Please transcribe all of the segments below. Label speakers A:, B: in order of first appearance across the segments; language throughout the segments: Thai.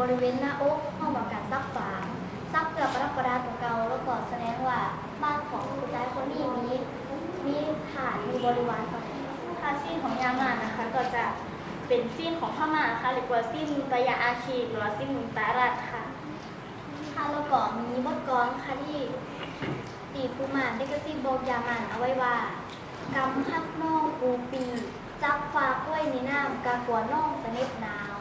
A: บริเวณหน้าอกห้องบอกการซักฝางซักเพื่อประดับประดาตัวเก่าแล้วก็แสดงว่าบ้านของผู้ชายคนนี้มีมีฐานมีบริวาร
B: ค่ะสิ้นของยามานะคะ ก็จะเป็นสิ้นของพม่าค่ะหรือว่าสิ้นตะยาอาชีหรือว่าสิ้นมุนตารัดค่ะ
A: ค่ะแล้วก็มีบทกลอนค่ะที่ตีภูมานได้กระซิบบอกยามันเอาไว้ว่ากำพักนอกปูปี จับฝากไว้ในน้ำกากัวน้องสะเน็บหนาว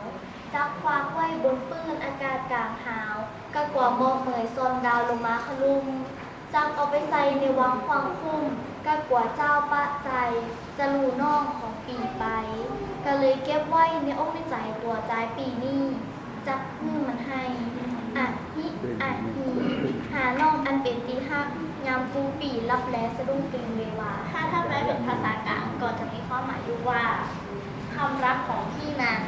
A: บนปืนอากาศกลางหาวกากลัวหมอกเหมยซอนดาวลงมาขลุมจับเอาไปใส่ในวังความคุ้มกากลัวเจ้าปะใจจะรูน้องของปีไป ก็เลยเก็บไว้ในอกในใจตัวใจปีนี้จับมือมันให้อะฮิอะฮีหาน้องอันเป็นตีหักยามปูปีรับแลสะดุ้งตึงเววา
B: ถ้าถ้าแปลเป็นภาษากลางก็จะมีความหมายอยู่ว่าคำรักของพี่นั้น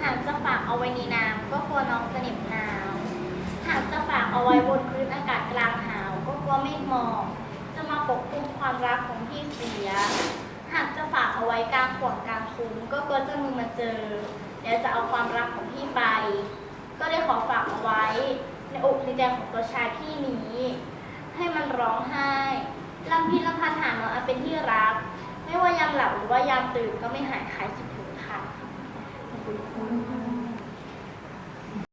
B: หากจะฝ เอาไว้ในน้ำก็กลัวน้องจะเหน็บหนาว หากจะฝากเอาไว้บนพื้นอากาศกลางหาว ก็กลัวเมฆหมอกจะมาปกคลุมความรักของพี่เสีย หากจะฝากเอาไว้กลางฝนกลางคุ้มก็กลัวเจะมึงมาเจอแล้วจะเอาความรักของพี่ไป ก็ได้ขอฝากเอาไว้ ในอกในใจของตัวชายพี่นี้ ให้มันร้องไห้ลำพีลำพันหาน้องอันเป็นที่รัก ไม่ว่ายามหลับหรือว่ายามตื่นก็ไม่หายคลายคิดถึงค่ะ
A: ขอบคุณ